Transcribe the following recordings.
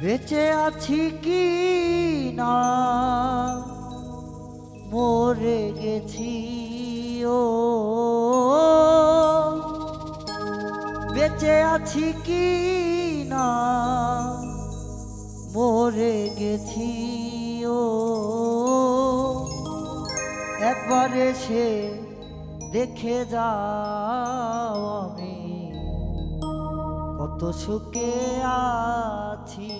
বেঁচে আছি কি না? মরে গেছি, ও। বেঁচে আছি কি না? মরে গেছি, ও। একবার এসে দেখে যাও আমি। সুখে আছি।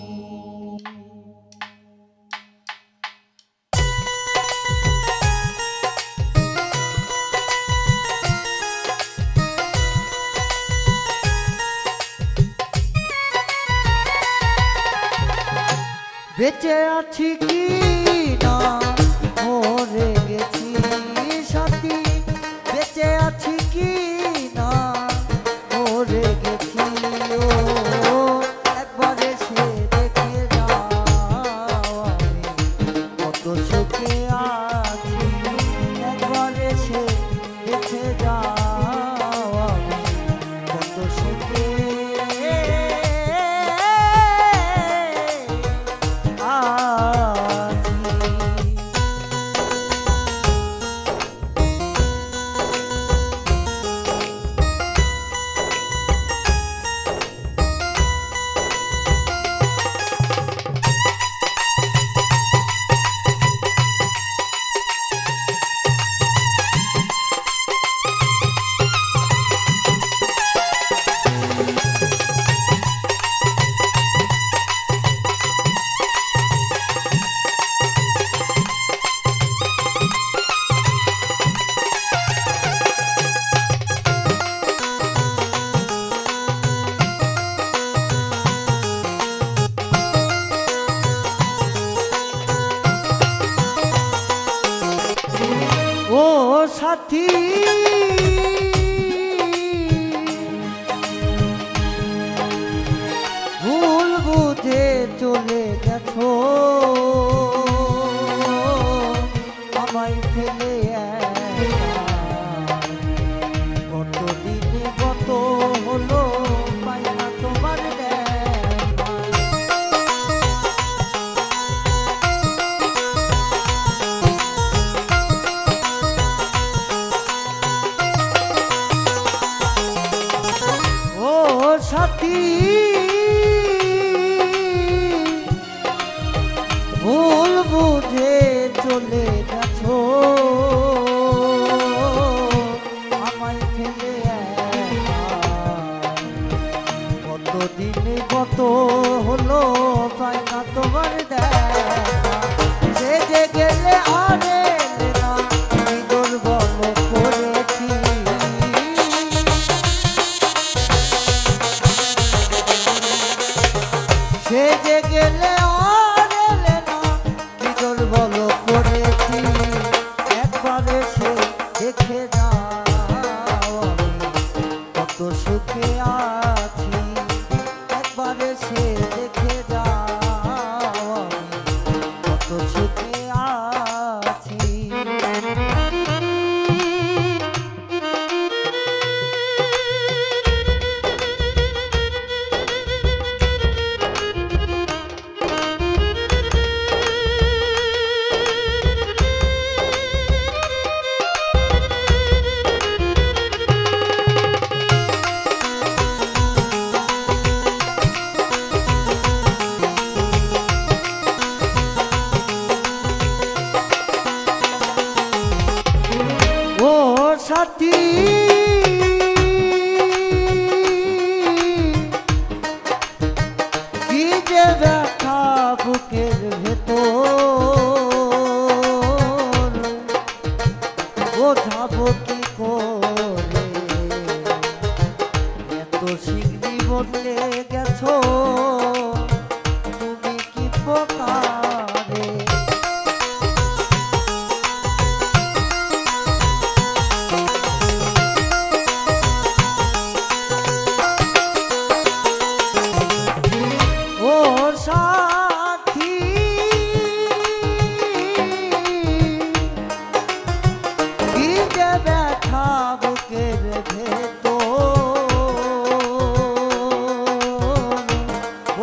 বেঁচে আছি কি ও সাথী। গেছো আমায় ফেলে কতদিন কত হলো পাই না তোমার দেখা। সে যে গেলে আরে সে যে গেলে Eu te.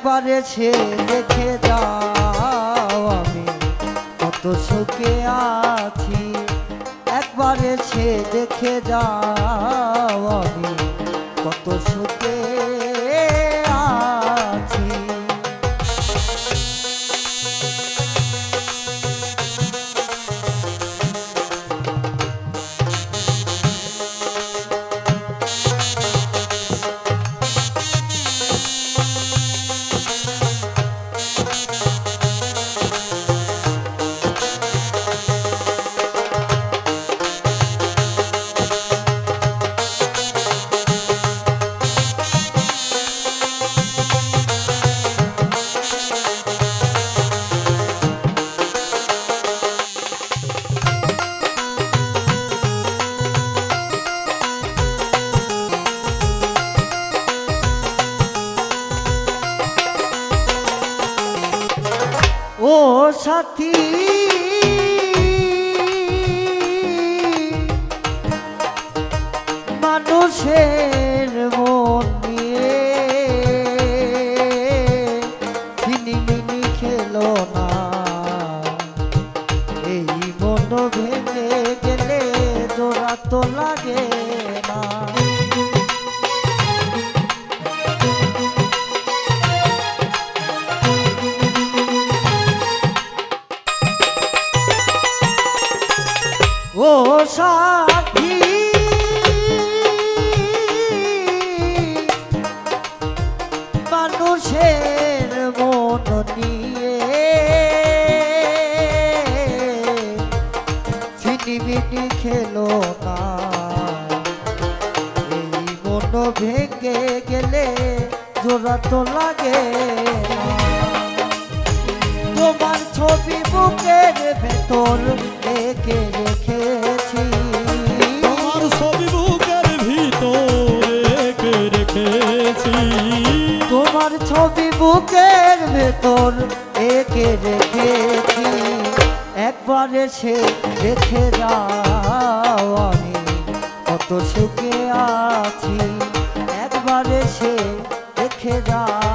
একবার এসে দেখে যাও আমি। কত সুখে আছি, একবার এসে দেখে যাও আমি। কত সুখে সাথী। মানুষের মন নিয়ে ছিনিমিনি খেলো না। এই মন ভেঙে গেলে জোড়া তো লাগে। ভেঙে গেলে জোড়া তো লাগে তোমার ছবি বুকের ভেতর এঁকে রেখেছি। তোমার ছবি বুকের ভিতরে রেখে রেখেছি। তোমার ছবি বুকের ভেতর এঁকে রেখেছি। একবার এসে দেখে যাও আমি কত সুখে আছি। এসে দেখে যাও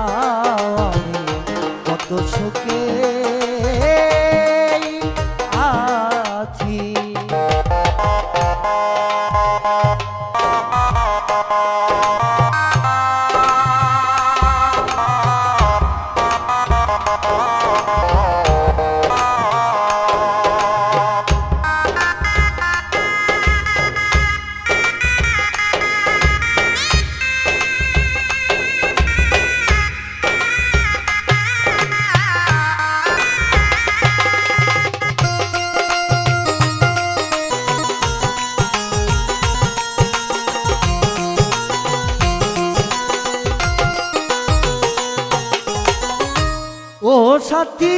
সাথী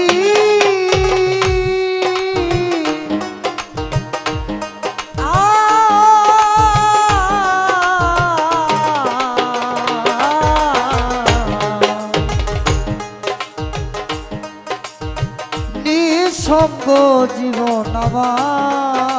নিঃসঙ্গ জীবন আমার।